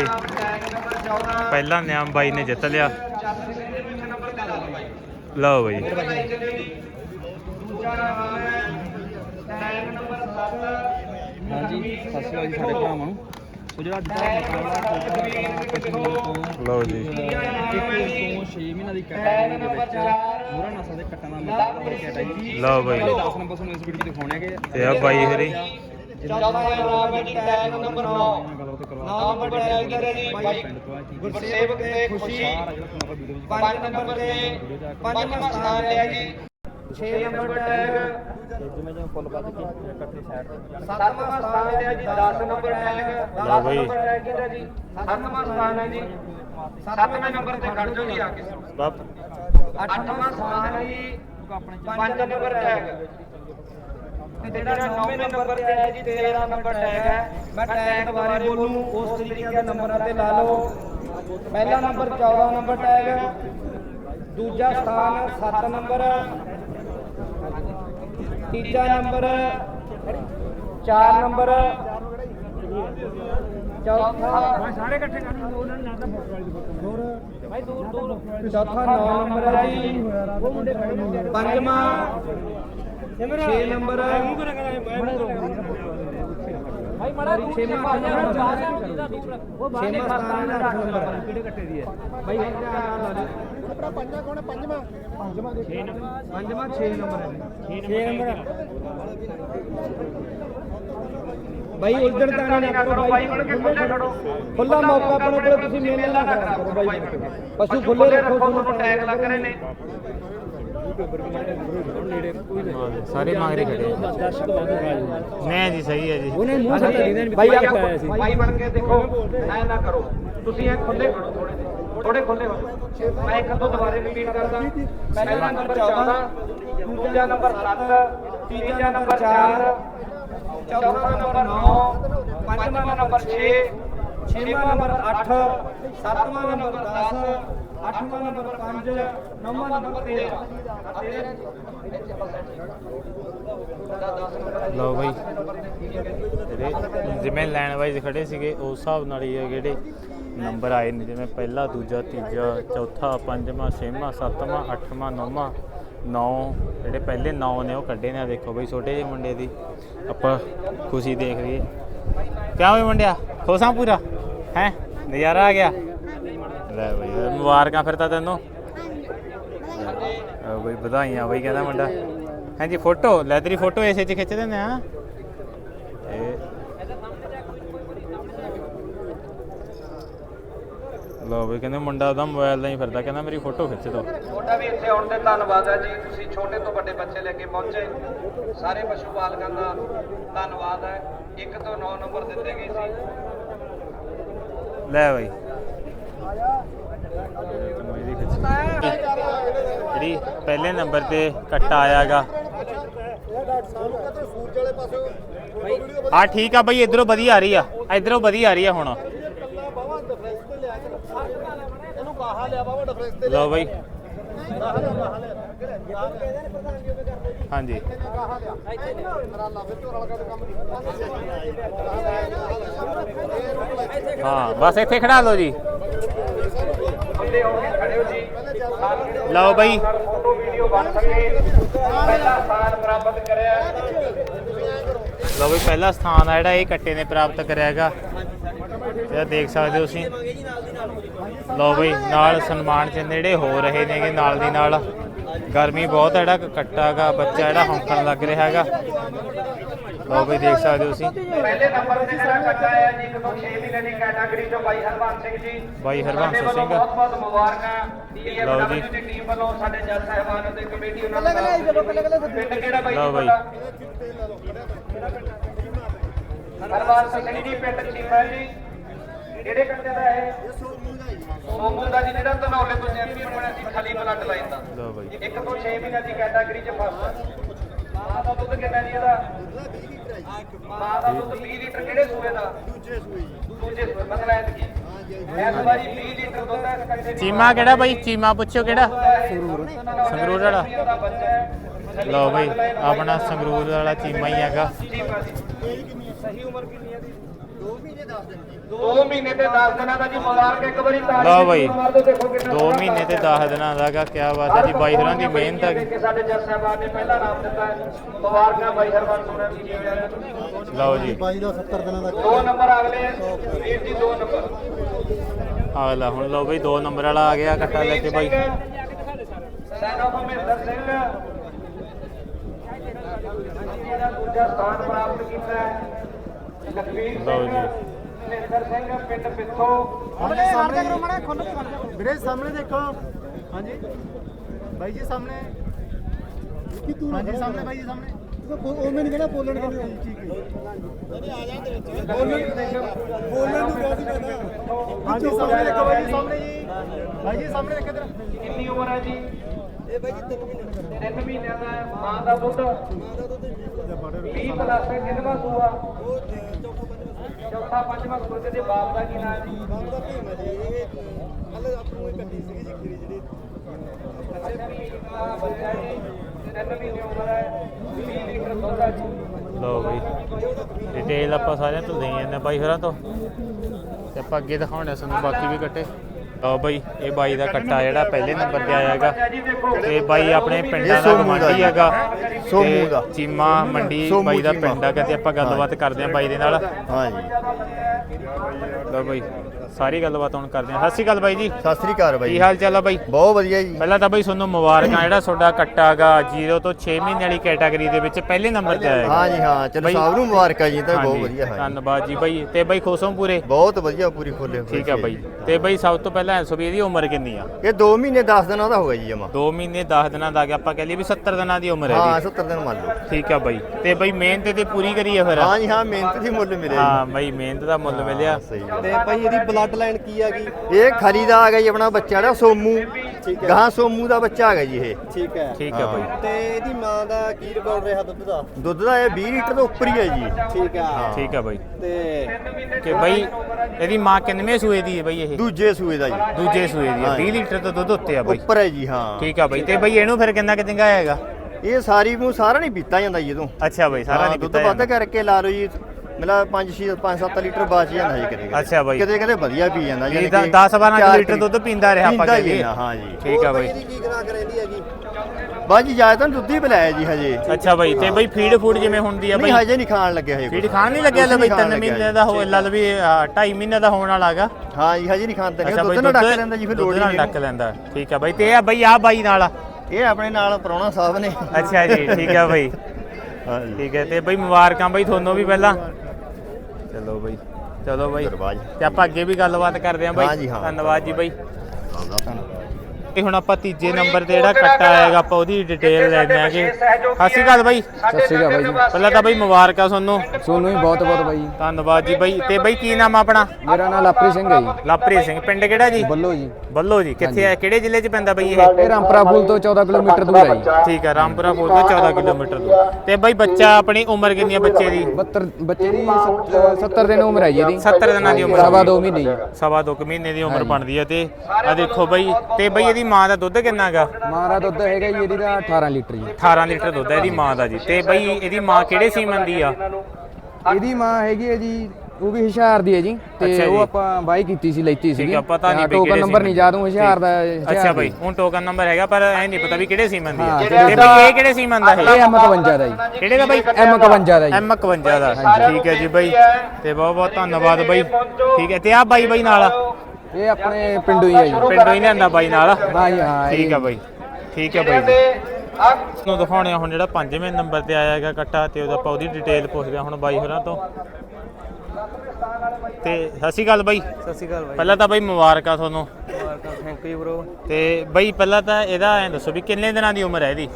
ਪਹਿਲਾ ਨਿਆਮ ਬਾਈ ਨੇ ਜਿੱਤ ਲਿਆ। ਲਓ ਬਾਈ। ਹਾਂਜੀ ਸਤਿ ਸ਼੍ਰੀ ਅਕਾਲ ਜੀ। ਸਾਰੇ ਭਰਾਵਾਂ ਨੂੰ ਉਹ ਜਿਹੜਾ ਲਓ ਜੀ ਤੋਂ 6 ਮਹੀਨਾ ਦੀ ਕੈਟਾਗਰੀ ਦੇ ਵਿੱਚ ਮੋਹਰਾ ਨਸਲ ਦੇ ਕੱਟਾਂ ਦਾ ਮੁਕਾਬਲਾ ਕਰਿਆ ਲਓ ਬਾਈ 10 ਨੰਬਰ ਤੁਹਾਨੂੰ ਇਸ ਵੀਡੀਓ 'ਚ ਦਿਖਾਉਣਗੇ ਤੇ ਆ। ਬਾਈ ਹਰੀ ਟੈਗ ਨੰਬਰ 9 ਨਾਮ ਟੈਗ ਦੇ ਜੀ ਜੀ ਗੁਰਸੇਵਕ ਤੇ ਖੁਸ਼ੀ ਸਾਰਾ ਜਿਹੜਾ ਤੁਹਾਨੂੰ ਆਪਾਂ ਵੀਡੀਓ ਵਿੱਚ ਪੰਜ ਨੰਬਰ ਤੇ ਪੰਜਵਾਂ ਸਥਾਨ ਲਿਆ ਜੀ 6 ਨੰਬਰ ਟੈਗ ਜਿਵੇਂ ਜਿਵੇਂ ਫੁੱਲ ਵੱਧ ਕੇ ਇਕੱਠੇ ਸਾਈਡ ਤੇ ਸੱਤਵਾਂ ਸਥਾਨ ਲਿਆ ਜੀ 10 ਨੰਬਰ ਟੈਗ ਲਓ ਬਈ। ਨੰਬਰ ਟੈਗ ਕਿਹਦਾ ਜੀ ਸੱਤਵਾਂ ਸਥਾਨ ਹੈ ਜੀ ਸੱਤਵੇਂ ਨੰਬਰ ਤੇ ਖੜ ਜਾਓ ਜੀ ਆ ਕੇ ਬਾਪ ਅੱਠਵਾਂ ਸਥਾਨ ਹੈ ਜੀ ਪੰਜ ਨੰਬਰ ਟੈਗ ਜਿਹੜਾ 9ਵੇਂ ਨੰਬਰ ਤੇ ਹੈ ਜੀ 13 ਨੰਬਰ ਟੈਗ ਹੈ। ਮੈਂ ਟੈਗ ਬਾਰੇ ਬੋਲੂੰ ਉਸ ਤਰੀਕੇ ਦੇ ਨੰਬਰਾਂ ਤੇ ਲਾ ਲਓ। ਪਹਿਲਾ ਨੰਬਰ 14 ਨੰਬਰ ਟੈਗ ਦੂਜਾ ਸਥਾਨ 7 ਨੰਬਰ ਤੀਜਾ ਨੰਬਰ 4 ਨੰਬਰ ਚੌਥਾ ਸਾਰੇ ਇਕੱਠੇ ਕਰਨ ਉਹਨਾਂ ਨੇ ਨਾ ਤਾਂ ਫੋਟੋ ਵਾਲੀ ਹੋਰ? ਭਾਈ ਦੂਰ ਦੂਰ ਚੌਥਾ 9 ਨੰਬਰ ਹੈ ਜੀ। ਪੰਜਵਾਂ 6 ਨੰਬਰ ਭਾਈ ਮੜਾ ਦੂਰ ਛੇ ਉਹ ਬਾਹਰ ਹੈ 8 ਨੰਬਰ ਕਿਹੜੇ ਕੱਟੇ ਦੀ ਹੈ? ਭਾਈ ਆਪਣਾ ਪੰਜਾ ਕੋਣ ਪੰਜਵਾਂ। ਪੰਜਵਾਂ 6 ਨੰਬਰ। ਪੰਜਵਾਂ 6 ਨੰਬਰ ਹੈ 6 ਨੰਬਰ ਭਾਈ ਉਧਰ ਤਾਂ ਨਾ ਕਰੋ ਭਾਈ। ਬਣ ਕੇ ਖੁੱਲੇ ਖੜੋ ਖੁੱਲਾ ਮੌਕਾ ਆਪਣੇ ਕੋਲ ਤੁਸੀਂ ਮੇਲੇ ਨਾ ਕਰੋ ਭਾਈ। ਪਸ਼ੂ ਖੁੱਲੇ ਰੱਖੋ ਤੁਹਾਨੂੰ ਟੈਗ ਲੱਗ ਰਹੇ ਨੇ। ਸਾਰੇ ਮੰਗਰੇ ਖੜੇ ਨਹੀਂ ਜੀ ਸਹੀ ਹੈ ਜੀ। ਉਹਨੇ ਮੂੰਹ ਸੱਟ ਦਿੰਦੇ ਨੇ ਭਾਈ ਆਪ ਭਾਈ ਬਣ ਕੇ ਦੇਖੋ ਐ ਨਾ ਕਰੋ। ਤੁਸੀਂ ਐ ਖੁੱਲੇ ਖੜੋ ਥੋੜੇ ਥੋੜੇ ਖੁੱਲੇ ਹੋ ਮੈਂ ਇੱਕ ਦੋ ਦੁਬਾਰੇ ਰਿਪੀਟ ਕਰਦਾ। ਪਹਿਲਾ ਨੰਬਰ 14 ਦੂਜਾ ਨੰਬਰ 7 ਤੀਜਾ ਨੰਬਰ 4 ਚੌਥਾ ਨੰਬਰ 9 ਪੰਜਵਾਂ ਨੰਬਰ 6 ਛੇਵਾਂ ਨੰਬਰ 8 ਸੱਤਵਾਂ ਨੰਬਰ 10 ਅੱਠਵਾਂ ਨੰਬਰ 5 ਨੌਵਾਂ ਨੰਬਰ 13 ਲਓ ਬਾਈ। ਜਿਵੇਂ ਲਾਈਨ ਵਾਈਜ਼ ਖੜੇ ਸੀਗੇ, ਉਸ ਹਿਸਾਬ ਨਾਲ ਹੀ ਜਿਹੜੇ ਨੰਬਰ ਆਏ ਨੇ, ਜਿਵੇਂ ਪਹਿਲਾ, ਦੂਜਾ, ਤੀਜਾ, ਚੌਥਾ, ਪੰਜਵਾਂ, ਛੇਵਾਂ, ਸੱਤਵਾਂ, ਅੱਠਵਾਂ, ਨੌਵਾਂ, ਨੌ, ਜਿਹੜੇ ਪਹਿਲੇ ਨੌ ਨੇ, ਉਹ ਕੱਢੇ ਨੇ। ਦੇਖੋ ਬਈ, ਛੋਟੇ ਜਿਹੇ ਮੁੰਡੇ ਦੀ ਆਪਾਂ ਖੁਸ਼ੀ ਦੇਖ ਲਈਏ। ਕਿਆ ਹੋਇਆ ਮੁੰਡਿਆ? ਖੁਸ਼ਾਂ ਪੂਰਾ? ਹੈ? ਨਜ਼ਾਰਾ ਆ ਗਿਆ। ਲੈ ਬਈ ਮੁਬਾਰਕਾਂ ਫਿਰ ਤਾਂ ਤੈਨੂੰ। ਆ ਬਈ ਵਧਾਈਆਂ ਬਈ ਕਹਿੰਦਾ ਮੁੰਡਾ। ਹਾਂਜੀ ਫੋਟੋ ਲੈ ਤੇਰੀ ਫੋਟੋ ਐਸੇ ਚ ਖਿੱਚ ਦਿੰਦੇ ਆ। ਇਹ। ਲੋ ਬਈ ਕਹਿੰਦੇ ਮੁੰਡਾ ਉਹਦਾ ਮੋਬਾਈਲ ਦਾ ਹੀ ਫਿਰਦਾ ਕਹਿੰਦਾ ਮੇਰੀ ਫੋਟੋ ਖਿੱਚ ਦੋ ਤੁਹਾਡਾ ਵੀ ਇੱਥੇ ਆਉਣ ਤੇ ਧੰਨਵਾਦ ਹੈ ਜੀ। ਤੁਸੀਂ ਛੋਟੇ ਤੋਂ ਵੱਡੇ ਬੱਚੇ ਲੈ ਕੇ ਪਹੁੰਚੇ। ਸਾਰੇ ਪਸ਼ੂ ਪਾਲਕਾਂ ਦਾ ਧੰਨਵਾਦ ਹੈ। 1 ਤੋਂ 9 ਨੰਬਰ ਦਿੱਤੇ ਗਏ ਸੀ। ਲੈ ਬਈ ਮੇਰੀ ਖਿੱਚ ਜਿਹੜੀ ਪਹਿਲੇ ਨੰਬਰ ਤੇ ਕੱਟਾ ਆਇਆਗਾ। ਹਾਂ ਠੀਕ ਆ ਬਈ ਇਧਰੋਂ ਵਧੀਆ ਆ ਰਹੀ ਆ। ਇਧਰੋਂ ਵਧੀਆ ਆ ਰਹੀ ਆ ਹੁਣ। ਲਓ ਬਈ। ਹਾਂਜੀ। ਹਾਂ, ਬਸ ਇੱਥੇ ਖੜਾ ਲਓ ਜੀ। ਲਓ ਬਈ। ਫੋਟੋ ਵੀਡੀਓ ਬਣ ਸਕੇ ਪਹਿਲਾ ਸਥਾਨ ਪ੍ਰਾਪਤ ਕਰਿਆ ਲਓ ਬਈ, ਪਹਿਲਾ ਸਥਾਨ ਆ ਜਿਹੜਾ, ਇਹ ਕੱਟੇ ਨੇ ਪ੍ਰਾਪਤ ਕਰਿਆ ਹੈਗਾ। ਇਹ ਦੇਖ ਸਕਦੇ ਹੋ ਤੁਸੀਂ। ਲਓ ਬਈ, ਨਾਲ ਸਨਮਾਨ ਚਿੰਨ੍ਹ ਜਿਹੜੇ ਹੋ ਰਹੇ ਨੇਗੇ, ਨਾਲ ਦੀ ਨਾਲ। ਗਰਮੀ ਬਹੁਤ ਹੈ ਜਿਹੜਾ ਕੱਟਾ ਹੈਗਾ ਬੱਚਾ ਜਿਹੜਾ ਹੌਂਕਣ ਲੱਗ ਰਿਹਾ ਹੈਗਾ। ਲਓ ਬਈ ਦੇਖ ਸਕਦੇ ਹੋ ਤੁਸੀਂ। ਪਹਿਲੇ ਨੰਬਰ ਤੇ ਜਿਹੜਾ ਕੱਟਾ ਹੈ ਜੀ 106 ਮਹੀਨੇ ਦੀ ਕੈਟਾਗਰੀ ਤੋਂ ਬਾਈ ਹਰਬੰਸ ਸਿੰਘ ਜੀ। ਬਾਈ ਵੱਲੋਂ ਸਿੰਘ। ਬਹੁਤ ਬਹੁਤ ਮੁਬਾਰਕਾਂ। TFW ਦੀ ਟੀਮ ਵੱਲੋਂ ਸਾਡੇ ਜੱਜ ਸਾਹਿਬਾਨ ਅਤੇ ਕਮੇਟੀ ਉਹਨਾਂ ਦਾ ਪਿੰਡ ਕਿਹੜਾ ਬਾਈ? ਲਓ ਬਾਈ। ਹਰਬੰਸ ਸਿੰਘ ਜੀ ਪਿੰਡ ਚੀਮਾ ਜੀ। ਕਿਹੜੇ ਕੱਟੇ ਦਾ ਹੈ ਸੋਮੂ ਦਾ ਜੀ ਜਿਹੜਾ ਧਨੌਲੇ ਤੋਂ ਚੈਂਪੀਅਨ ਬਣਿਆ ਸੀ ਖਲੀ ਬਲੱਡ ਲਾਈਨ ਦਾ ਲਓ ਬਈ। ਇੱਕ ਤੋਂ 6 ਮਹੀਨਿਆਂ ਦੀ ਕੈਟਾਗਰੀ ਚ ਫਸਟ ਮਾਂ ਦਾ ਦੁੱਧ ਕਿੰਨਾ ਜੀ ਇਹਦਾ? ਮਾਂ ਦਾ ਦੁੱਧ 20 ਲੀਟਰ ਕਿਹੜੇ ਸੂਏ ਦਾ? ਦੂਜੇ ਸੂਏ ਦੂਜੇ ਸੂਏ ਮਤਲਬ ਐਤ ਕੀ ਇਸ ਵਾਰੀ 20 ਲੀਟਰ ਦੁੱਧ ਹੈ ਇਸ ਕੱਟੇ ਦੀ ਚੀਮਾ ਕਿਹੜਾ ਬਈ? ਚੀਮਾ ਪੁੱਛਿਓ ਕਿਹੜਾ? ਸੰਗਰੂਰ। ਸੰਗਰੂਰ ਵਾਲਾ? ਲਓ ਬਈ ਆਪਣਾ ਸੰਗਰੂਰ ਵਾਲਾ ਚੀਮਾ ਹੀ ਹੈਗਾ। ਚੀਮਾ ਜੀ। ਸਹੀ ਉਮਰ ਕਿੰਨੀ ਹੈ ਦੀ 2 ਮਹੀਨੇ ਤੇ 10 ਦਿਨਾਂ ਦਾ ਜੀ ਮੁਬਾਰਕ ਇੱਕ ਵਾਰੀ ਤਾੜੀ ਲਓ ਬਾਈ ਮਾਰ ਦਿਓ, ਦੇਖੋ ਕਿੰਨਾ 2 ਮਹੀਨੇ ਤੇ 10 ਦਿਨਾਂ ਦਾ ਕੀ ਬਾਤ ਹੈ ਜੀ ਬਾਈ ਹੋਰਾਂ ਦੀ ਮਿਹਨਤ ਹੈ ਕਿ ਸਾਡੇ ਜੱਜ ਸਾਹਿਬਾਨ ਨੇ ਪਹਿਲਾ ਨਾਮ ਦਿੱਤਾ ਹੈ। ਮੁਬਾਰਕਾਂ ਬਾਈ ਹਰਵੰਸ ਹੋਰਾਂ ਦੀ ਜੀ ਲਓ ਜੀ। ਬਾਈ ਦਾ 70 ਦਿਨਾਂ ਦਾ ਦੋ ਨੰਬਰ ਅਗਲੇ ਵੀਰ ਜੀ ਦੋ ਨੰਬਰ। ਅਗਲਾ ਹੁਣ ਲਓ ਬਈ 2 ਨੰਬਰ ਵਾਲਾ ਆ ਗਿਆ ਕੱਟਾ ਲੈ ਕੇ ਬਾਈ। Son of Mahinder Singh. ਜਿਹੜਾ ਦੂਜਾ ਸਥਾਨ ਪ੍ਰਾਪਤ ਕੀਤਾ ਹੈ। ਲਓ ਜੀ। ਮਹਿੰਦਰ ਸਿੰਘ ਪਿੰਡ ਪਿੱਥੋਂ। ਹਾਂਜੀ ਸਾਹਮਣੇ ਵੀਰੇ ਸਾਹਮਣੇ ਦੇਖੋ। ਹਾਂਜੀ। ਬਾਈ ਜੀ ਸਾਹਮਣੇ। ਕੀ ਤੂੰ ਹਾਂਜੀ ਸਾਹਮਣੇ ਬਾਈ ਜੀ ਸਾਹਮਣੇ। ਉਹ ਮੈਂ ਨਹੀਂ ਕਹਿਣਾ ਬੋਲਣ ਦੇ ਠੀਕ ਹੈ ਬੋਲਣ ਨੂੰ ਕਿਹਾ ਸੀ ਮੈਂ ਹਾਂਜੀ ਸਾਹਮਣੇ ਦੇਖੋ ਬਾਈ ਜੀ ਸਾਹਮਣੇ ਜੀ। ਬਾਈ ਜੀ ਸਾਹਮਣੇ ਦੇਖੋ ਇਧਰ। ਕਿੰਨੀ ਉਮਰ ਹੈ ਜੀ? ਇਹ ਬਾਈ ਜੀ 3 ਮਹੀਨੇ 3 ਮਹੀਨਿਆਂ ਦਾ ਹੈ। ਮਾਂ ਦਾ ਦੁੱਧ। 20 ਪਲੱਸ ਹੈ ਕਿੰਨਵਾ ਸੂਆ। ਉਹ ਚੌਥਾ ਚੌਥਾ ਪੰਜਵਾਂ ਸੂਆ ਤੇ ਬਾਪ ਦਾ ਕੀ ਨਾਮ ਹੈ ਜੀ? ਬਾਪ ਦਾ ਭੀਮ ਹੈ ਜੀ। ਇਹ ਹਲੇ ਆਪਣੀ ਕੋਈ ਕੱਟੀ ਸੀਗੀ ਜੀ ਖੀਰੀ ਜਿਹੜੀ। ਅੱਛਾ ਵੀ ਆ ਬੱਚਾ ਜੀ 3 ਮਹੀਨੇ ਉਮਰ ਹੈ 20 ਲੀਟਰ ਦੁੱਧ ਹੈ ਜੀ। ਲਓ ਬਈ ਡਿਟੇਲ ਆਪਾਂ ਸਾਰਿਆਂ ਤੋਂ ਦੇਈ ਜਾਂਦੇ ਬਾਈ ਹੋਰਾਂ ਤੋਂ। ਤੇ ਆਪਾਂ ਅੱਗੇ ਦਿਖਾਉਣੇ ਤੁਹਾਨੂੰ ਬਾਕੀ ਵੀ ਕੱਟੇ। ਲਓ ਬਈ ਇਹ ਬਾਈ ਦਾ ਕੱਟਾ ਜਿਹੜਾ ਪਹਿਲੇ ਨੰਬਰ ਤੇ ਆਇਆ ਹੈਗਾ। ਤੇ ਬਾਈ ਆਪਣੇ ਪਿੰਡਾਂ ਦਾ ਗਵਾਂਢੀ ਹੈਗਾ। ਸੋਮੂ ਦਾ। ਚੀਮਾ ਮੰਡੀ ਬਾਈ ਦਾ। ਪਿੰਡ ਹੈਗਾ ਤੇ ਆਪਾਂ ਗੱਲਬਾਤ ਕਰਦੇ ਹਾਂ ਬਾਈ ਦੇ ਨਾਲ। ਹਾਂ ਜੀ ਲਓ ਬਾਈ ਸਾਰੀ ਗੱਲਬਾਤ ਹੁਣ ਕਰਦੇ ਹਾਂ। ਸਤਿ ਸ਼੍ਰੀ ਅਕਾਲ ਬਾਈ ਜੀ। ਸਤਿ ਸ੍ਰੀ ਅਕਾਲ ਬਾਈ ਕੀ ਹਾਲ ਚਾਲ ਆ ਬਾਈ? ਬਹੁਤ ਵਧੀਆ ਜੀ। ਪਹਿਲਾਂ ਤਾਂ ਬਾਈ ਤੁਹਾਨੂੰ ਮੁਬਾਰਕਾਂ ਜਿਹੜਾ ਤੁਹਾਡਾ ਕੱਟਾ ਹੈਗਾ 0 ਤੋਂ 6 ਮਹੀਨੇ ਵਾਲੀ ਕੈਟਾਗਰੀ ਦੇ ਵਿੱਚ ਪਹਿਲੇ ਨੰਬਰ ਤੇ ਆਇਆ ਹਾਂ ਜੀ ਹਾਂ ਚਲੋ ਸਭ ਨੂੰ ਮੁਬਾਰਕਾਂ ਜੀ ਤਾਂ ਬਹੁਤ ਹਾਂਜੀ, ਵਧੀਆ ਹੈ ਧੰਨਵਾਦ ਜੀ ਬਾਈ। ਤੇ ਬਾਈ ਖੁਸ਼ ਹੋ ਪੂਰੇ? ਬਹੁਤ ਵਧੀਆ ਪੂਰੀ ਖੋਲੇ ਠੀਕ ਆ ਬਾਈ। ਤੇ ਬਾਈ ਸਭ ਤੋਂ ਪਹਿਲਾਂ ਐਸੋ ਵੀ ਇਹਦੀ ਉਮਰ ਕਿੰਨੀ ਆ? ਇਹ 2 ਮਹੀਨੇ 10 ਦਿਨਾਂ ਦਾ ਹੋ ਗਿਆ ਜੀ ਜਮਾ। 2 ਮਹੀਨੇ 10 ਦਿਨਾਂ ਦਾ ਆ ਗਿਆ ਆਪਾਂ ਕਹਿ ਲਈਏ ਵੀ 70 ਦਿਨਾਂ ਦੀ ਉਮਰ ਹੈ ਹਾਂ ਇਹਦੀ। 70 ਦਿਨ ਮੰਨ ਲਓ। ਠੀਕ ਆ ਬਾਈ। ਤੇ ਬਾਈ ਮਿਹਨਤ ਤੇ ਪੂਰੀ ਕਰੀ ਆ ਫਿਰ? ਹਾਂ ਜੀ ਹਾਂ ਮਿਹਨਤ ਦੀ ਮੁੱਲ ਮਿਲਿਆ ਹਾਂ ਬਾਈ ਮਿਹਨਤ ਦਾ ਮੁੱਲ ਮਿਲਿਆ। ਹੈ। ਤੇ ਭਾਈ ਇਹਦੀ ਬਲੱਡ ਲਾਈਨ ਕੀ ਆ ਗਈ? ਇਹ ਖਰੀ ਦਾ ਆ ਗਿਆ ਜੀ ਆਪਣਾ ਬੱਚਾ ਜਿਹੜਾ ਸੋਮੂ। ਗਾਂ ਸੋਮੂ ਦਾ ਬੱਚਾ ਆ ਗਿਆ ਜੀ ਇਹ। ਠੀਕ ਹੈ। ਠੀਕ ਆ ਬਾਈ। ਤੇ ਇਹਦੀ ਮਾਂ ਦਾ ਕੀ ਰਿਕਾਰਡ ਰਿਹਾ ਦੁੱਧ ਦਾ? ਦੁੱਧ ਦਾ ਇਹ 20 ਲੀਟਰ ਤੋਂ ਉੱਪਰ ਹੀ ਹੈ ਜੀ। ਠੀਕ ਆ ਠੀਕ ਆ ਬਾਈ। ਤੇ ਕਿ ਬਾਈ ਇਹਦੀ ਮਾਂ ਕਿੰਨਵੇਂ ਸੂਏ ਦੀ ਹੈ ਬਾਈ ਇਹ? ਦੂਜੇ ਸੂਏ ਦਾ ਜੀ। ਦੂਜੇ ਸੂਏ ਦੀ ਹੈ। ਹਾਂ। 20 ਲੀਟਰ ਤੋਂ ਦੁੱਧ ਉੱਤੇ ਆ ਬਾਈ। ਉੱਪਰ ਹੈ ਜੀ ਹਾਂ। ਠੀਕ ਆ ਬਾਈ। ਤੇ ਬਾਈ ਇਹਨੂੰ ਫਿਰ ਕਿੰਨਾ ਕਿ ਚੰਗਾ ਹੈਗਾ ਇਹ ਸਾਰੀ ਨੂੰ ਸਾਰਾ ਨਹੀਂ ਪੀਤਾ ਜਾਂਦਾ ਜੀ ਇਹਦੋਂ। ਅੱਛਾ ਬਾਈ ਸਾਰਾ ਹਾਂ, ਨਹੀਂ ਦੁੱਧ ਪੀਤਾ ਵੱਧ ਜਾਂਦਾ। ਕਰਕੇ ਲਾ ਲਓ ਜੀ। ਮਿਲਾ 5 6 5 7 ਲੀਟਰ ਬਾਚ ਜਾਂਦਾ ਜੀ ਕਦੇ ਕਦੇ। ਅੱਛਾ ਬਾਈ। ਕਦੇ ਕਦੇ ਵਧੀਆ ਪੀ ਜਾਂਦਾ ਤਾਂ 10 12 ਲੀਟਰ ਦੁੱਧ ਪੀਂਦਾ ਰਿਹਾ ਆਪਾਂ ਪੀਂਦਾ ਕਹਿ ਹੀ ਲਈਏ ਨਾ, ਹਾਂ ਜੀ। ਠੀਕ ਆ ਬਾਈ। ਇਹਦੀ ਕੀ ਖਰਾਕ ਰਹਿੰਦੀ ਹੈਗੀ ਬਾਜੀ ਜਾਇ ਤਾਂ ਦੁੱਧ ਹੀ ਪਿਲਾਇਆ ਜੀ ਹਜੇ। ਅੱਛਾ ਬਾਈ ਤੇ ਬਾਈ ਫੀਡ ਫੂਡ ਜਿਵੇਂ ਹੁੰਦੀ ਆ ਨਹੀਂ ਬਾਈ? ਹਜੇ ਨਹੀਂ ਖਾਣ ਲੱਗਿਆ ਹਜੇ ਫੀਡ। ਖਾਣ ਨਹੀਂ ਲੱਗਿਆ ਲੈ ਬਾਈ ਨਹੀਂ 3 ਖਾਣ ਮਹੀਨੇ ਦਾ ਹੋ ਲੱਲ ਵੀ 2.5 ਮਹੀਨੇ ਦਾ ਹੋਣ ਵਾਲਾ ਹੈਗਾ। ਹਾਂ ਜੀ ਹਜੇ ਨਹੀਂ ਖਾਂਦੇ ਨਹੀਂ ਦੁੱਧ ਨਾਲ ਡੱਕ ਲੈਂਦਾ ਜੀ ਫਿਰ ਲੋੜ ਦੁੱਧ ਨਾਲ ਹੀ ਡੱਕ ਨਹੀਂ ਲੈਂਦਾ। ਠੀਕ ਆ ਬਾਈ ਤੇ ਆ ਬਾਈ ਆ ਬਾਈ ਨਾਲ। ਇਹ ਆਪਣੇ ਨਾਲ ਪ੍ਰਾਹੁਣਾ ਸਾਹਿਬ ਨੇ। ਅੱਛਾ ਜੀ ਠੀਕ ਆ ਬਾਈ। ਹਾਂ ਜੀ। ਠੀਕ ਹੈ ਤੇ ਬਾਈ ਮੁਬਾਰਕਾਂ ਬਾਈ ਤੁਹਾਨੂੰ ਵੀ ਪਹਿਲਾਂ। ਚਲੋ ਬਾਈ। ਚਲੋ ਬਾਈ। ਤੇ ਆਪਾਂ ਅੱਗੇ ਵੀ ਗੱਲਬਾਤ ਕਰਦੇ ਆਂ ਬਾਈ। ਧੰਨਵਾਦ ਜੀ ਬਾਈ। ਧੰਨਵਾਦ। ਤੇ ਹੁਣ ਆਪਾਂ ਤੀਜੇ ਨੰਬਰ ਤੇ ਜਿਹੜਾ ਕੱਟਾ ਆਏਗਾ ਆਪਾਂ ਉਹਦੀ ਡਿਟੇਲ ਲੈਣੇ ਆਗੇ। ਸ਼੍ਰੀ ਅਕਾਲ ਬਾਈ। ਸਤਿ ਸ਼੍ਰੀ ਅਕਾਲ ਬਾਈ ਜੀ। ਪਹਿਲਾਂ ਤਾਂ ਬਾਈ ਮੁਬਾਰਕਾਂ ਤੁਹਾਨੂੰ। ਸੋਨੂੰ ਵੀ ਬਹੁਤ ਬਹੁਤ ਬਾਈ। ਧੰਨਵਾਦ ਜੀ ਬਾਈ। ਤੇ ਬਾਈ ਕੀ ਨਾਮ ਆ ਆਪਣਾ? ਮੇਰਾ ਨਾਮ ਲਾਪਰੀ ਸਿੰਘ ਹੈ ਜੀ। ਲਾਪਰੀ ਸਿੰਘ। ਪਿੰਡ ਕਿਹੜਾ ਜੀ? ਬੱਲੋ ਜੀ। ਬੱਲੋ ਜੀ। ਕਿੱਥੇ ਹੈ ਕਿਹੜੇ ਜ਼ਿਲ੍ਹੇ 'ਚ ਪੈਂਦਾ ਬਾਈ ਇਹ? ਇਹ ਰਾਮਪੁਰਾ ਫੂਲ ਤੋਂ 14 ਕਿਲੋਮੀਟਰ ਦੂਰ ਹੈ ਜੀ। ਠੀਕ ਹੈ ਰਾਮਪੁਰਾ ਪੁਲ ਤੋਂ 14 ਕਿਲੋਮੀਟਰ ਦੂਰ। ਤੇ ਬਾਈ ਬੱਚਾ ਆਪਣੀ ਉਮਰ ਕਿੰਨੀ ਹੈ ਬੱਚੇ ਦੀ? 72 ਬੱਚੇ ਦੀ 70 ਦਿਨ ਉਮਰ ਹੈ ਜੀ ਇਹਦੀ। 70 ਦਿਨਾਂ ਦੀ ਉਮਰ। ਸਵਾ ਦੋ ਮਹੀਨੇ ਜੀ। ਸਵਾ ਦੋ ਕੁ ਮਹੀਨੇ ਦੀ ਉਮਰ। ਬਣਦੀ ਹੈ ਤੇ। ਆ ਦੇਖੋ ਬਾਈ। ਤੇ ਬਾਈ ਇਹਦੀ ਮਾਂ ਦਾ ਦੁੱਧ ਕਿੰਨਾ ਹੈਗਾ ਮਾਂ ਦਾ ਦੁੱਧ ਹੈਗਾ ਜੀ ਇਹਦੀ ਦਾ 18 ਲੀਟਰ ਜੀ। 18 ਲੀਟਰ ਦੁੱਧ ਹੈ ਇਹਦੀ ਮਾਂ ਦਾ ਜੀ। ਤੇ ਬਾਈ ਇਹਦੀ ਮਾਂ ਕਿਹੜੇ ਸੀਮਨ ਦੀ ਆ? ਇਹਦੀ ਮਾਂ ਹੈਗੀ ਹੈ ਜੀ ਉਹ ਵੀ ਹੁਸ਼ਿਆਰ ਦੀ ਹੈ ਜੀ ਤੇ। ਉਹ ਆਪਾਂ ਬਾਈ ਕੀਤੀ ਸੀ ਲੈਤੀ ਸੀ ਆ, ਪਤਾ ਨਹੀਂ ਟੋਕਨ ਨੰਬਰ ਨਹੀਂ ਯਾਦ ਉਹ ਹੁਸ਼ਿਆਰ ਦਾ ਅੱਛਾ ਬਾਈ। ਹੁਣ ਟੋਕਨ ਨੰਬਰ ਹੈਗਾ ਪਰ ਐ ਨਹੀਂ ਪਤਾ ਵੀ ਕਿਹੜੇ ਸੀਮਨ ਦੀ ਹਾਂ, ਤੇ ਬਾਈ ਇਹ ਕਿਹੜੇ ਸੀਮਨ ਦਾ ਇਹ ਹੈ M51 ਦਾ ਜੀ। ਕਿਹੜੇ ਦਾ ਬਾਈ? M51 ਦਾ ਜੀ। M51 ਦਾ ਠੀਕ ਹੈ ਜੀ ਬਾਈ। ਤੇ ਬਹੁਤ ਬਹੁਤ ਧੰਨਵਾਦ ਬਾਈ। ਠੀਕ ਹੈ ਤੇ ਆ ਬਾਈ ਬਾਈ ਨਾਲ ਇਹ ਆਪਣੇ ਪਿੰਡੋਂ ਹੀ ਹੈ ਜੀ। ਪਿੰਡੋਂ ਹੀ ਲਿਆਂਦਾ ਬਾਈ ਨਾਲ? ਜੀ ਹਾਂ ਠੀਕ ਹੈ ਬਾਈ। ਠੀਕ ਹੈ ਬਾਈ ਨੂੰ ਦਿਖਾਉਣੇ ਆ ਹੁਣ ਜਿਹੜਾ ਪੰਜਵੇਂ ਨੰਬਰ ਤੇ ਆਇਆ ਹੈਗਾ ਕੱਟਾ ਤੇ ਉਹਦਾ ਆਪਾਂ ਉਹਦੀ ਡਿਟੇਲ ਪੁੱਛਦੇ ਹਾਂ ਹੁਣ ਬਾਈ ਹੋਰਾਂ ਤੋਂ। ਤੇ ਸਤਿ ਸ਼੍ਰੀ ਅਕਾਲ ਬਾਈ। ਸਤਿ ਸ਼੍ਰੀ ਅਕਾਲ ਬਾਈ। ਪਹਿਲਾਂ ਤਾਂ ਬਾਈ ਮੁਬਾਰਕਾਂ ਤੁਹਾਨੂੰ। ਥੈਂਕ ਯੂ ਬ్రో ਤੇ ਬਾਈ ਪਹਿਲਾਂ ਤਾਂ ਇਹਦਾ ਐਂ ਦੱਸੋ ਵੀ ਕਿੰਨੇ ਦਿਨਾਂ ਦੀ ਉਮਰ ਹੈ ਇਹਦੀ?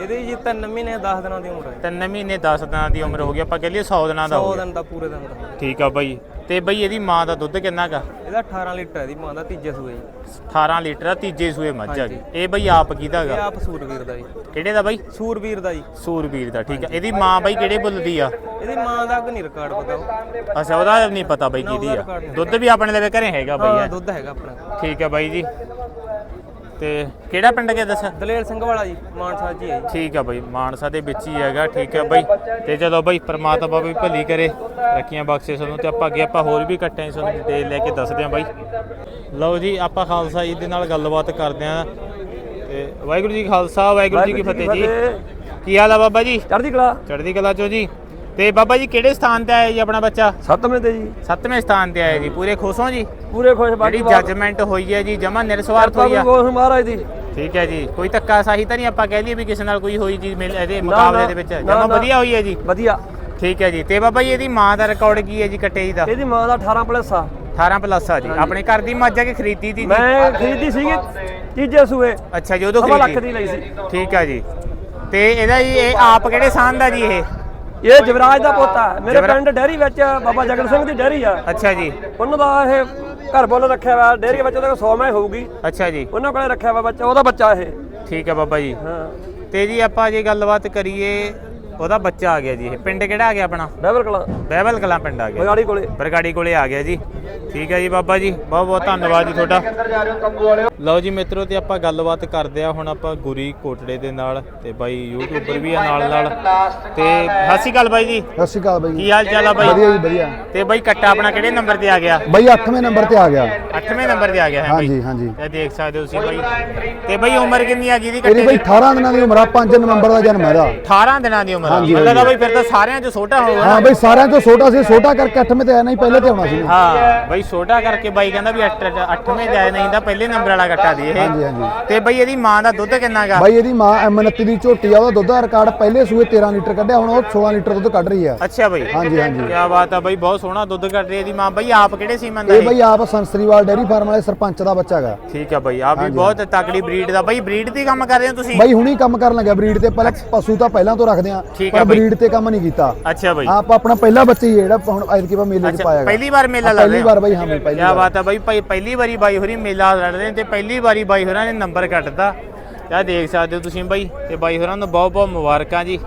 ਇਹਦੀ ਜੀ 3 ਮਹੀਨੇ 10 ਦਿਨਾਂ ਦੀ ਉਮਰ ਹੈ ਤਿੰਨ ਮਹੀਨੇ 10 ਦਿਨਾਂ ਦੀ ਉਮਰ ਹੋ ਗਈ ਆਪਾਂ ਕਹਿ ਲਈਏ 100 ਦਿਨਾਂ ਦਾ ਹੋ ਗਿਆ। ਦਿਨ ਦਾ ਪੂਰੇ ਦਿਨ ਦਾ। ਠੀਕ ਆ ਬਾਈ। ਤੇ ਬਾਈ ਇਹਦੀ ਮਾਂ ਦਾ ਦੁੱਧ ਕਿੰਨਾ ਗਾ ਇਹਦਾ 18 ਲੀਟਰ ਹੈ ਦੀ ਮਾਂ ਦਾ ਤੀਜੇ ਸੂਏ ਜੀ। 18 ਲੀਟਰ ਆ ਤੀਜੇ ਸੂਏ ਮੱਝ ਆ ਗਈ ਇਹ ਬਾਈ ਆਪ ਕਿਹਦਾ ਇਹ ਗਾ ਆਪ ਸੂਰਵੀਰ ਦਾ ਜੀ। ਕਿਹੜੇ ਦਾ ਬਾਈ? ਸੂਰਵੀਰ ਦਾ ਜੀ। ਸੂਰਬੀਰ ਦਾ ਠੀਕ ਆ। ਇਹਦੀ ਮਾਂ ਬਾਈ ਕਿਹੜੇ ਬੁੱਲ ਦੀ ਆ? ਇਹਦੀ ਮਾਂ ਦਾ ਕੋਈ ਰਿਕਾਰਡ ਪਤਾ ਉਹ। ਅੱਛਾ ਉਹਦਾ ਨਹੀਂ ਪਤਾ ਬਾਈ ਕਿਹਦੀ ਆ। ਦੁੱਧ ਵੀ ਆਪਣੇ ਲਵੇ ਘਰੇ ਹੈਗਾ ਬਾਈ ਹਾਂ। ਦੁੱਧ ਹੈਗਾ ਆਪਣਾ। ਠੀਕ ਹੈ ਬਾਈ ਜੀ। ਤੇ ਕਿਹੜਾ ਪਿੰਡ ਗਿਆ ਦੱਸ? ਦਲੇਲ ਸਿੰਘ ਵਾਲਾ ਜੀ ਮਾਨਸਾ ਜੀ ਹੈ ਠੀਕ ਆ ਬਈ ਮਾਨਸਾ ਦੇ ਵਿੱਚ ਹੀ ਹੈਗਾ ਠੀਕ ਹੈ ਬਈ। ਤੇ ਚਲੋ ਬਈ ਪ੍ਰਮਾਤਮਾ ਵੀ ਭਲੀ ਕਰੇ ਰੱਖੀਆਂ ਬਖਸ਼ੇ ਸਾਨੂੰ ਤੇ ਆਪਾਂ ਅੱਗੇ ਆਪਾਂ ਹੋਰ ਵੀ ਕੱਟੇ ਸਾਨੂੰ ਡਿਟੇਲ ਲੈ ਕੇ ਦੱਸਦੇ ਆਂ ਬਾਈ। ਲਓ ਜੀ ਆਪਾਂ ਖਾਲਸਾ ਜੀ ਦੇ ਨਾਲ ਗੱਲਬਾਤ ਕਰਦੇ ਆਂ ਤੇ ਵਾਹਿਗੁਰੂ ਜੀ ਖਾਲਸਾ ਵਾਹਿਗੁਰੂ ਜੀ ਕੀ ਫਤਿਹ ਜੀ। ਕੀ ਹਾਲ ਆ ਬਾਬਾ ਜੀ? ਚੜ੍ਹਦੀ ਕਲਾ। ਚੜ੍ਹਦੀ ਕਲਾ ਚੋ ਜੀ। ਤੇ ਬਾਬਾ ਜੀ ਕਿਹੜੇ ਸਥਾਨ ਤੇ ਆਇਆ ਜੀ ਆਪਣਾ ਬੱਚਾ? ਸੱਤਵੇਂ ਤੇ ਜੀ। ਸੱਤਵੇਂ ਸਥਾਨ ਤੇ ਆਇਆ ਜੀ। ਪੂਰੇ ਖੁਸ਼ ਹੋ ਜੀ? ਪੂਰੇ ਖੁਸ਼ ਜਿਹੜੀ ਜੱਜਮੈਂਟ ਹੋਈ ਹੈ ਜੀ ਜਮਾ ਨਿਰਸਵਾਰਥ ਹੋਈ ਆ। ਉਸ ਮਹਾਰਾਜ ਦੀ। ਠੀਕ ਹੈ ਜੀ। ਕੋਈ ਧੱਕਾ ਸਾਹੀ ਤਾਂ ਨਹੀਂ ਆਪਾਂ ਕਹਿ ਲਈਏ ਵੀ ਕਿਸੇ ਨਾਲ ਕੋਈ ਹੋਈ ਚੀਜ਼ ਮਿਲ ਇਹਦੇ ਮੁਕਾਬਲੇ ਦੇ ਵਿੱਚ। ਨਾ, ਜਮਾ ਨਾ। ਵਧੀਆ ਹੋਈ ਹੈ ਜੀ? ਵਧੀਆ। ਠੀਕ ਹੈ ਜੀ। ਤੇ ਬਾਬਾ ਜੀ ਇਹਦੀ ਮਾਂ ਦਾ ਰਿਕਾਰਡ ਕੀ ਹੈ ਜੀ ਕੱਟੇ ਜੀ ਦਾ? ਇਹਦੀ ਮਾਂ ਦਾ 18 ਪਲੱਸ ਆ। 18 ਪਲੱਸ ਆ ਜੀ। ਆਪਣੇ ਘਰ ਦੀ ਮੱਝ ਆ ਕੇ ਖਰੀਦੀ ਦੀ ਜੀ? ਮੈਂ ਖਰੀਦੀ ਸੀਗੀ ਤੀਜੇ ਸੂਏ। ਅੱਛਾ ਜੀ ਉਦੋਂ ਸਵਾ ਲੱਖ ਖਰੀਦੀ ਦੀ ਲਈ ਸੀ। ਠੀਕ ਹੈ ਜੀ। ਤੇ ਇਹਦਾ ਜੀ ਇਹ ਆਪ ਕਿਹੜੇ ਸਾਨ ਦਾ ਜੀ ਇਹ? ਇਹ ਜਵਰਾਜ ਦਾ ਪੋਤਾ ਹੈ। ਮੇਰੇ ਪਿੰਡ ਡੈਰੀ ਵਿੱਚ ਬਾਬਾ ਜਗਤ ਸਿੰਘ ਦੀ ਡੈਰੀ ਆ। ਅੱਛਾ ਜੀ। ਉਹਨਾਂ ਦਾ ਇਹ ਘਰ ਬੋਲ ਰੱਖਿਆ ਹੋਇਆ ਡੈਰੀ ਵਿੱਚ ਉਹਦੇ ਕੋਲ 100 ਮੈਂ ਹੋਊਗੀ। ਅੱਛਾ ਜੀ। ਉਹਨਾਂ ਕੋਲੇ ਰੱਖਿਆ ਹੋਇਆ ਬੱਚਾ ਉਹਦਾ ਬੱਚਾ ਇਹ। ਠੀਕ ਹੈ ਬਾਬਾ ਜੀ। ਹਾਂ। ਤੇ ਜੀ ਆਪਾਂ ਜੇ ਗੱਲਬਾਤ ਕਰੀਏ ਉਹਦਾ ਬੱਚਾ ਆ ਗਿਆ ਜੀ ਇਹ। ਪਿੰਡ ਕਿਹੜਾ ਆ ਗਿਆ ਆਪਣਾ? ਡੈਵਲ ਕਲਾ। ਬਹਿਬਲ ਕਲਾਂ ਪਿੰਡ ਆ ਗਿਆ ਬਗਾੜੀ ਕੋਲੇ। ਬਰਗਾੜੀ ਕੋਲੇ ਆ ਗਿਆ ਜੀ। ਠੀਕ ਹੈ ਜੀ ਬਾਬਾ ਜੀ ਬਹੁਤ ਬਹੁਤ ਧੰਨਵਾਦ ਜੀ ਤੁਹਾਡਾ। ਲਓ ਜੀ ਮਿੱਤਰੋ ਤੇ ਆਪਾਂ ਗੱਲਬਾਤ ਕਰਦੇ ਆ ਹੁਣ ਆਪਾਂ ਗੁਰੀ ਕੋਟੜੇ ਦੇ ਨਾਲ ਤੇ ਬਾਈ ਯੂਟਿਊਬਰ ਵੀ ਆ ਨਾਲ ਨਾਲ। ਤੇ ਸਤਿ ਸ਼੍ਰੀ ਅਕਾਲ ਬਾਈ ਜੀ। ਸਤਿ ਸ਼੍ਰੀ ਅਕਾਲ ਬਾਈ ਕੀ ਹਾਲ ਚਾਲ ਆ ਵਧੀਆ ਬਾਈ ਜੀ ਵਧੀਆ। ਤੇ ਬਾਈ ਕੱਟਾ ਆਪਣਾ ਕਿਹੜੇ ਨੰਬਰ ਤੇ ਆ ਗਿਆ? ਬਾਈ 8ਵੇਂ ਨੰਬਰ ਤੇ ਆ ਗਿਆ। 8ਵੇਂ ਨੰਬਰ ਤੇ ਆ ਗਿਆ ਹੈ ਬਾਈ। ਹਾਂਜੀ ਹਾਂਜੀ। ਤੇ ਦੇਖ ਸਕਦੇ ਹੋ ਤੁਸੀਂ ਬਾਈ। ਤੇ ਬਾਈ ਉਮਰ ਕਿੰਨੀ ਆ ਗਈ ਦੀ ਕੱਟੇ ਬਾਈ ਦੀ? 18 ਦਿਨਾਂ ਦੀ ਉਮਰ ਆ 5 ਨਵੰਬਰ ਦਾ ਜਨਮ ਹੈ ਇਹਦਾ। 18 ਦਿਨਾਂ ਦੀ ਉਮਰ ਹਾਂਜੀ, ਤਾਂ ਹਾਂਜੀ। ਬਾਈ ਫਿਰ ਤਾਂ ਸਾਰਿਆਂ ਚੋਂ ਛੋਟਾ ਹੋਊਗਾ ਹਾਂ ਬਾਈ ਸਾਰਿਆਂ ਤੋਂ ਛੋਟਾ ਸੀ ਛੋਟਾ ਕਰਕੇ 8ਵੇਂ ਤੇ ਆਇਆ ਨਹੀਂ ਪਹਿਲੇ ਤੇ ਆਉਣਾ ਸੀ ਹਾਂ ਬਾਈ ਛੋਟਾ ਕਰਕੇ ਬਾਈ ਕਹਿੰਦਾ ਵੀ 8ਵੇਂ ਜਾਏ ਨਹੀਂ ਤਾਂ ਪਹਿਲੇ ਨੰਬਰ ਵਾਲਾ ਕੱਟਾ ਦੀ ਹਾਂਜੀ, ਇਹ। ਹਾਂਜੀ। ਤੇ ਬਾਈ ਇਹਦੀ ਮਾਂ ਦਾ ਦੁੱਧ ਕਿੰਨਾ ਗਾ? ਬਾਈ ਇਹਦੀ ਮਾਂ M29 ਦੀ ਝੋਟੀ ਆ ਉਹਦਾ ਦੁੱਧ ਦਾ ਰਿਕਾਰਡ ਪਹਿਲੇ ਸੂਏ 13 ਲੀਟਰ ਕੱਢਿਆ ਹੁਣ ਉਹ 16 ਲੀਟਰ ਦੁੱਧ ਕੱਢ ਰਹੀ ਆ। ਅੱਛਾ ਬਾਈ। ਹਾਂਜੀ ਹਾਂਜੀ। ਕੀ ਬਾਤ ਆ ਬਾਈ ਬਹੁਤ ਸੋਹਣਾ ਦੁੱਧ ਕੱਢ ਰਹੀ ਹੈ ਇਹਦੀ ਮਾਂ। ਬਾਈ ਆਪ ਕਿਹੜੇ ਸੀਮਨ ਦਾ ਇਹ ਇਹ? ਬਾਈ ਆਪ ਸੰਸਰੀਵਾਲ ਡੇਅਰੀ ਫਾਰਮ ਵਾਲੇ ਸਰਪੰਚ ਦਾ ਬੱਚਾ ਹੈਗਾ ਠੀਕ ਆ ਬਾਈ ਆਪ ਵੀ ਬਹੁਤ ਤਕੜੀ ਬਰੀਡ ਦਾ। ਬਾਈ ਬਰੀਡ ਦੀ ਕੰਮ ਕਰ ਰਹੇ ਹੋ ਤੁਸੀਂ? ਬਾਈ ਹੁਣੀ ਕੰਮ ਕਰਨ ਲੱਗਿਆ ਬਰੀਡ ਤੇ ਪਹਿਲਾਂ ਪਸ਼ੂ ਤਾਂ ਪਹਿਲਾਂ ਤੋਂ ਰੱਖਦੇ ਆ। ਠੀਕ ਪਰ ਬਾਈ। ਬਰੀਡ ਤੇ ਕੰਮ ਨਹੀਂ ਕੀਤਾ। ਅੱਛਾ ਬਾਈ। ਆਪ ਆਪਣਾ ਪਹਿਲਾ ਬੱਚਾ ਹੀ ਹੈ ਜਿਹੜਾ ਹੁਣ ਐਤਕੀ ਪਾ ਮੇਲੇ 'ਚ ਅੱਛਾ ਪਾਇਆ ਪਹਿਲੀ ਵਾਰ ਮੇਲਾ ਹਾਂ, ਲਾ ਰਹੇ ਪਹਿਲੀ ਹੋ? ਵਾਰ ਬਾਈ ਹਾਂ ਪਹਿਲੀ ਕੀ ਵਾਰ। ਬਾਤ ਆ ਬਾਈ ਭਾਈ ਪਹਿਲੀ ਵਾਰੀ ਬਾਈ ਹੋਰੀ ਮੇਲਾ ਲੜਦੇ ਨੇ ਤੇ ਪਹਿਲੀ ਵਾਰੀ ਬਾਈ ਹੋਰਾਂ ਨੇ ਨੰਬਰ ਕੱਟਦਾ ਆ ਦੇਖ ਸਕਦੇ ਹੋ ਤੁਸੀਂ ਬਾਈ ਤੇ ਬਾਈ ਹੋਰਾਂ ਨੂੰ ਬਹੁਤ ਬਹੁਤ ਮੁਬਾਰਕਾਂ ਜੀ।